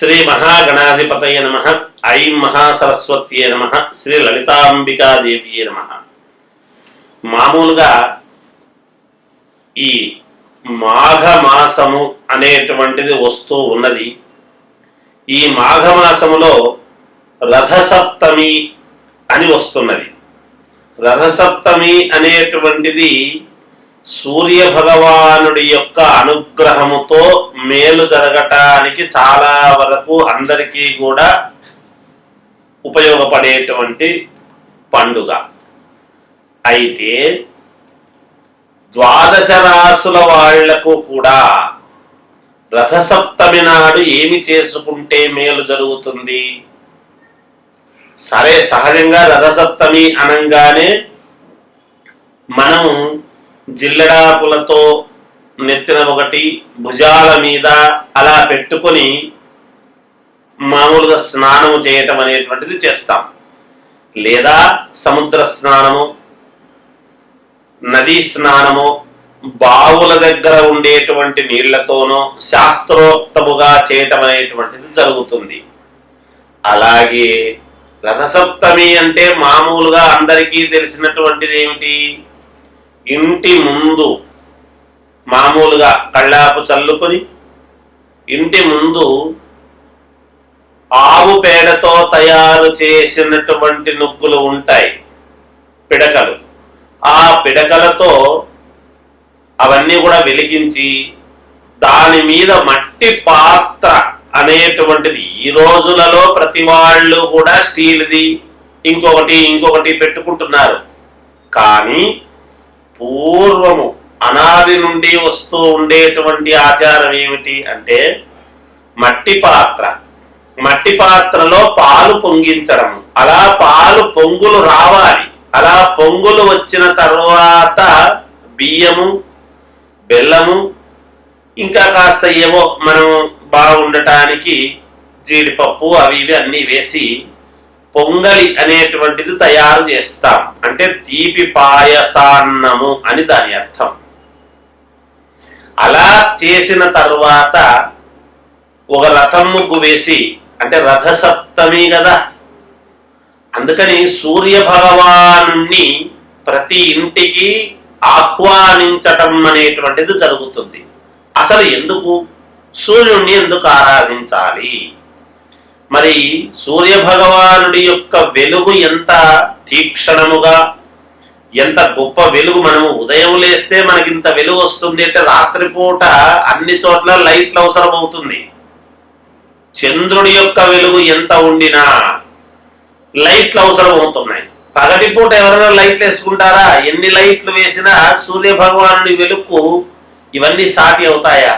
శ్రీ మహాగణాధిపతయ నమ. ఐం మహాసరస్వత్యే నమ. శ్రీ లలితాంబికాదేవియే నమ. మామూలుగా ఈ మాఘమాసము అనేటువంటిది వస్తూ ఉన్నది. ఈ మాఘమాసములో రథసప్తమి అని వస్తున్నది. రథసప్తమి అనేటువంటిది సూర్య భగవానుడి యొక్క అనుగ్రహముతో మేలు జరగటానికి చాలా వరకు అందరికీ కూడా ఉపయోగపడేటువంటి పండుగ. అయితే ద్వాదశ రాసుల వాళ్ళకు కూడా రథసప్తమి నాడు ఏమి చేసుకుంటే మేలు జరుగుతుంది? సరే సహజంగా రథసప్తమి అనంగానే మనం జిల్లడాపులతో నెత్తిన ఒకటి భుజాల మీద అలా పెట్టుకొని మామూలుగా స్నానము చేయటం అనేటువంటిది చేస్తాం. లేదా సముద్ర స్నానము నదీ స్నానము బావుల దగ్గర ఉండేటువంటి నీళ్ళతోనో శాస్త్రోక్తముగా చేయటం అనేటువంటిది జరుగుతుంది. అలాగే రథసప్తమి అంటే మామూలుగా అందరికీ తెలిసినటువంటిది ఏమిటి? ఇంటి ముందు మామూలుగా కళ్ళాపు చల్లుకొని ఇంటి ముందు ఆవు పేడతో తయారు చేసినటువంటి నుగ్గులు ఉంటాయి పిడకలు. ఆ పిడకలతో అవన్నీ కూడా వెలిగించి దాని మీద మట్టి పాత్ర అనేటువంటిది. ఈ రోజులలో ప్రతి వాళ్ళు కూడా స్టీల్ది ఇంకొకటి ఇంకొకటి పెట్టుకుంటున్నారు. కానీ పూర్వము అనాది నుండి వస్తూ ఉండేటువంటి ఆచారం ఏమిటి అంటే మట్టి పాత్ర. మట్టి పాత్రలో పాలు పొంగించడం అలా పాలు పొంగులు రావాలి. అలా పొంగులు వచ్చిన తర్వాత బియ్యము బెల్లము ఇంకా కాస్త ఏవో మనం బాగుండటానికి జీడిపప్పు అవి ఇవి అన్నీ వేసి పొంగలి అనేటువంటిది తయారు చేస్తాం. అంటే తీపి పాయసాన్నము అని దాని అర్థం. అలా చేసిన తరువాత ఒక రథం ముగ్గు వేసి అంటే రథసప్తమి కదా అందుకని సూర్య భగవాను ప్రతి ఇంటికి ఆహ్వానించటం అనేటువంటిది జరుగుతుంది. అసలు ఎందుకు? సూర్యుణ్ణి ఎందుకు ఆరాధించాలి? మరి సూర్య భగవానుడి యొక్క వెలుగు ఎంత తీక్షణముగా ఎంత గొప్ప వెలుగు మనము ఉదయం లేస్తే మనకి ఇంత వెలుగు వస్తుంది అంటే రాత్రిపూట అన్ని చోట్ల లైట్లు అవసరం అవుతుంది చంద్రుడి యొక్క వెలుగు ఎంత ఉండినా లైట్లు అవసరం అవుతున్నాయి పగటిపూట ఎవరైనా లైట్లు వేసుకుంటారా? ఎన్ని లైట్లు వేసినా సూర్య భగవానుడి వెలుగు ఇవన్నీ సాటి అవుతాయా?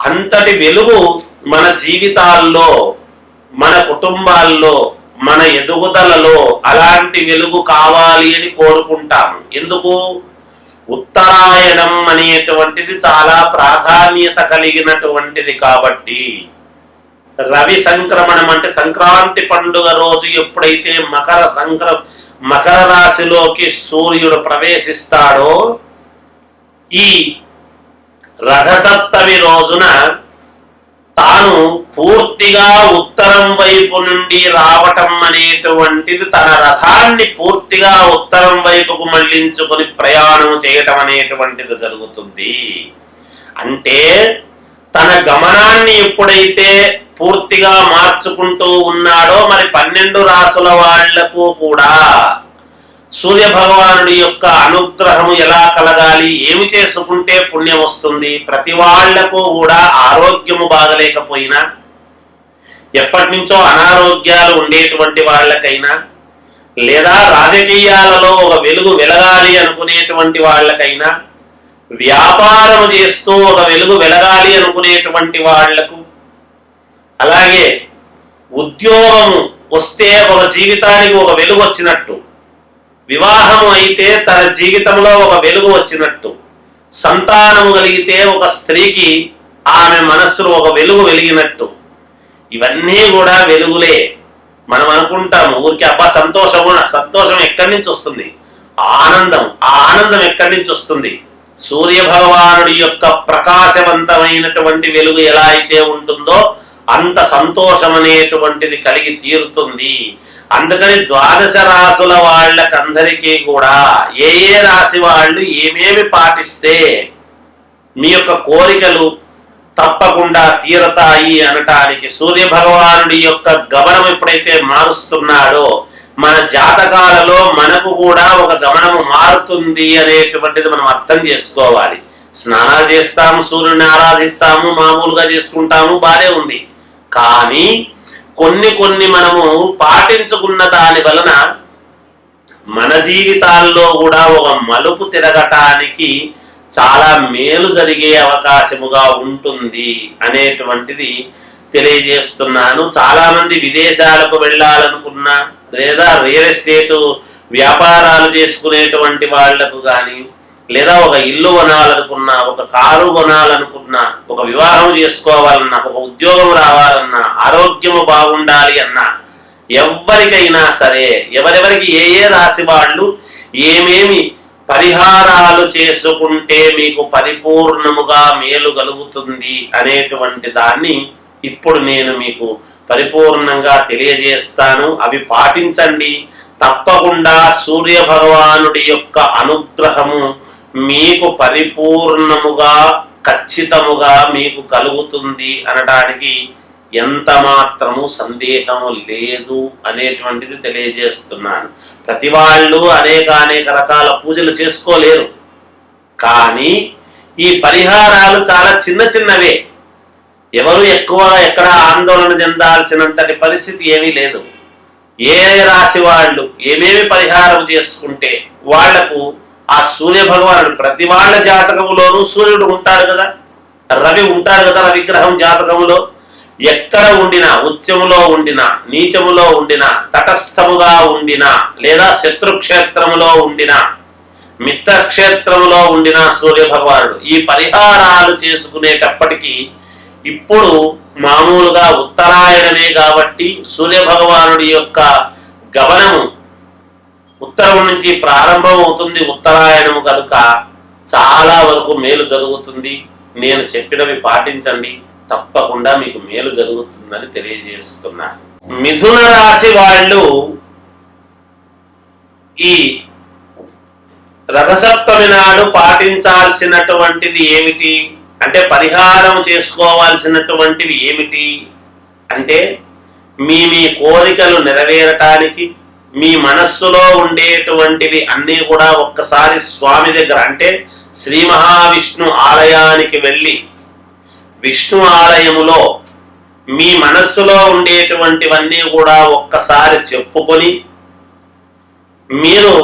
అంతటి వెలుగు మన జీవితాల్లో మన కుటుంబాల్లో మన ఎదుగుదలలో అలాంటి వెలుగు కావాలి అని కోరుకుంటాము. ఎందుకు? ఉత్తరాయణం అనేటువంటిది చాలా ప్రాధాన్యత కలిగినటువంటిది కాబట్టి. రవి సంక్రమణం అంటే సంక్రాంతి పండుగ రోజు ఎప్పుడైతే మకర సంక్ర మకర రాశిలోకి సూర్యుడు ప్రవేశిస్తాడో ఈ రథసప్తమి రోజున తాను పూర్తిగా ఉత్తరం వైపు నుండి రావటం అనేటువంటిది తన రథాన్ని పూర్తిగా ఉత్తరం వైపుకు మళ్ళించుకొని ప్రయాణం చేయటం అనేటువంటిది జరుగుతుంది. అంటే తన గమనాన్ని ఎప్పుడైతే పూర్తిగా మార్చుకుంటూ ఉన్నాడో మరి పన్నెండు రాసుల వాళ్ళకు కూడా సూర్య భగవానుడి యొక్క అనుగ్రహము ఎలా కలగాలి ఏమి చేసుకుంటే పుణ్యం వస్తుంది ప్రతి వాళ్ళకు కూడా ఆరోగ్యము బాగలేకపోయినా ఎప్పటి నుంచో అనారోగ్యాలు ఉండేటువంటి వాళ్ళకైనా లేదా రాజకీయాలలో ఒక వెలుగు వెలగాలి అనుకునేటువంటి వాళ్ళకైనా వ్యాపారం చేస్తూ ఒక వెలుగు వెలగాలి అనుకునేటువంటి వాళ్ళకు అలాగే ఉద్యోగము వస్తే ఒక జీవితానికి ఒక వెలుగు వచ్చినట్టు వివాహము అయితే తన జీవితంలో ఒక వెలుగు వచ్చినట్టు. సంతానము కలిగితే ఒక స్త్రీకి ఆమె మనస్సులో ఒక వెలుగు వెలిగినట్టు. ఇవన్నీ కూడా వెలుగులే. మనం అనుకుంటాము ఊరికి అబ్బా సంతోషము సంతోషం ఎక్కడి నుంచి వస్తుంది? ఆనందం ఆ ఆనందం ఎక్కడి నుంచి వస్తుంది? సూర్య భగవానుడి యొక్క ప్రకాశవంతమైనటువంటి వెలుగు ఎలా అయితే ఉంటుందో అంత సంతోషం అనేటువంటిది కలిగి తీరుతుంది. అందుకని ద్వాదశ రాసుల వాళ్ళకందరికీ కూడా ఏ ఏ రాశి వాళ్ళు ఏమేమి పాటిస్తే మీ యొక్క కోరికలు తప్పకుండా తీరతాయి అనటానికి సూర్య భగవానుడి యొక్క గమనం ఎప్పుడైతే మారుస్తున్నాడో మన జాతకాలలో మనకు కూడా ఒక గమనము మారుతుంది అనేటువంటిది మనం అర్థం చేసుకోవాలి. స్నానాలు చేస్తాము సూర్యుని ఆరాధిస్తాము మామూలుగా చేసుకుంటాము బానే ఉంది. కానీ కొన్ని కొన్ని మనము పాటించుకున్న దాని వలన మన జీవితాల్లో కూడా ఒక మలుపు తిరగటానికి చాలా మేలు జరిగే అవకాశముగా ఉంటుంది అనేటువంటిది తెలియజేస్తున్నాను. చాలామంది విదేశాలకు వెళ్ళాలనుకున్నా లేదా రియల్ ఎస్టేట్ వ్యాపారాలు చేసుకునేటువంటి వాళ్ళకు కానీ లేదా ఒక ఇల్లు కొనాలనుకున్నా ఒక కారు కొనాలనుకున్నా ఒక వివాహం చేసుకోవాలన్నా ఒక ఉద్యోగం రావాలన్నా ఆరోగ్యము బాగుండాలి అన్నా ఎవరికైనా సరే ఎవరెవరికి ఏ ఏ రాశి వాళ్ళు ఏమేమి పరిహారాలు చేసుకుంటే మీకు పరిపూర్ణముగా మేలు కలుగుతుంది అనేటువంటి దాన్ని ఇప్పుడు నేను మీకు పరిపూర్ణంగా తెలియజేస్తాను. అవి పాటించండి. తప్పకుండా సూర్య భగవానుడి యొక్క అనుగ్రహము మీకు పరిపూర్ణముగా ఖచ్చితముగా మీకు కలుగుతుంది అనడానికి ఎంత మాత్రము సందేహము లేదు అనేటువంటిది తెలియజేస్తున్నాను. ప్రతి వాళ్ళు అనేక అనేక రకాల పూజలు చేసుకోలేరు. కానీ ఈ పరిహారాలు చాలా చిన్న చిన్నవే. ఎవరు ఎక్కువ ఎక్కడ ఆందోళన చెందాల్సినంతటి పరిస్థితి ఏమీ లేదు. ఏ రాశి వాళ్ళు ఏమేమి పరిహారం చేసుకుంటే వాళ్ళకు ఆ సూర్య భగవానుడు ప్రతి వాళ్ళ జాతకంలోనూ సూర్యుడు ఉంటాడు కదా? రవి ఉంటాడు కదా రవిగ్రహం జాతకములో? ఎక్కడ ఉండినా ఉత్యములో ఉండినా నీచములో ఉండినా తటస్థముగా ఉండినా లేదా శత్రుక్షేత్రములో ఉండినా మిత్రక్షేత్రములో ఉండిన సూర్య భగవానుడు. ఈ పరిహారాలు చేసుకునేటప్పటికీ ఇప్పుడు మామూలుగా ఉత్తరాయణమే కాబట్టి సూర్య భగవానుడి యొక్క గమనము ఉత్తరం నుంచి ప్రారంభం అవుతుంది ఉత్తరాయణము కనుక చాలా వరకు మేలు జరుగుతుంది. నేను చెప్పినవి పాటించండి. తప్పకుండా మీకు మేలు జరుగుతుందని తెలియజేస్తున్నాను మిథున రాశి వాళ్ళు ఈ రథసప్తమి నాడు పాటించాల్సినటువంటిది ఏమిటి? అంటే పరిహారం చేసుకోవాల్సినటువంటివి ఏమిటి? అంటే మీ మీ కోరికలు నెరవేరటానికి మీ మనస్సులో ఉండేటువంటివి అన్నీ కూడా ఒక్కసారి స్వామి దగ్గర అంటే శ్రీ మహావిష్ణు ఆలయానికి వెళ్ళి విష్ణు ఆలయములో మీ మనస్సులో ఉండేటువంటివన్నీ కూడా ఒక్కసారి చెప్పుకొని మీరు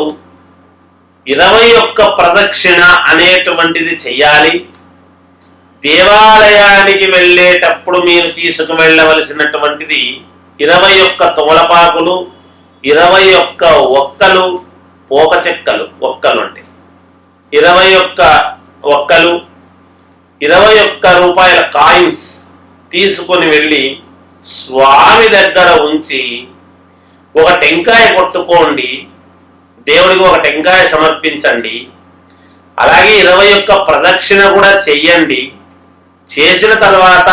ఇరవై ఒక్క ప్రదక్షిణ అనేటువంటిది చెయ్యాలి. దేవాలయానికి వెళ్ళేటప్పుడు మీరు తీసుకు వెళ్ళవలసినటువంటిది ఇరవై ఒక్క తోలపాకులు ఇరవై ఒక్క ఒక్కలు పోక చెక్కలు ఒక్కలు అంటే. ఇరవై ఒక్క ఒక్కలు ఇరవై ఒక్క రూపాయల కాయిన్స్ తీసుకొని వెళ్ళి స్వామి దగ్గర ఉంచి ఒక టెంకాయ కొట్టుకోండి దేవుడికి ఒక టెంకాయ సమర్పించండి అలాగే ఇరవై ఒక్క ప్రదక్షిణ కూడా చెయ్యండి. చేసిన తర్వాత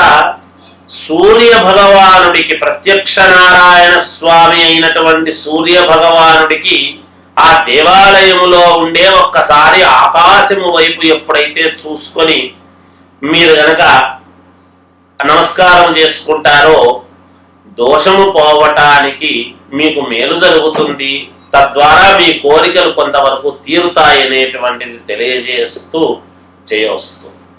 సూర్య భగవానుడికి ప్రత్యక్ష నారాయణ స్వామి అయినటువంటి సూర్య భగవానుడికి ఆ దేవాలయములో ఉండే ఒక్కసారి ఆకాశము వైపు ఎప్పుడైతే చూసుకొని మీరు గనక నమస్కారం చేసుకుంటారో దోషము పోవటానికి మీకు మేలు జరుగుతుంది. తద్వారా మీ కోరికలు కొంతవరకు తీరుతాయనేటువంటిది తెలియజేస్తూ చేయవస్తుంది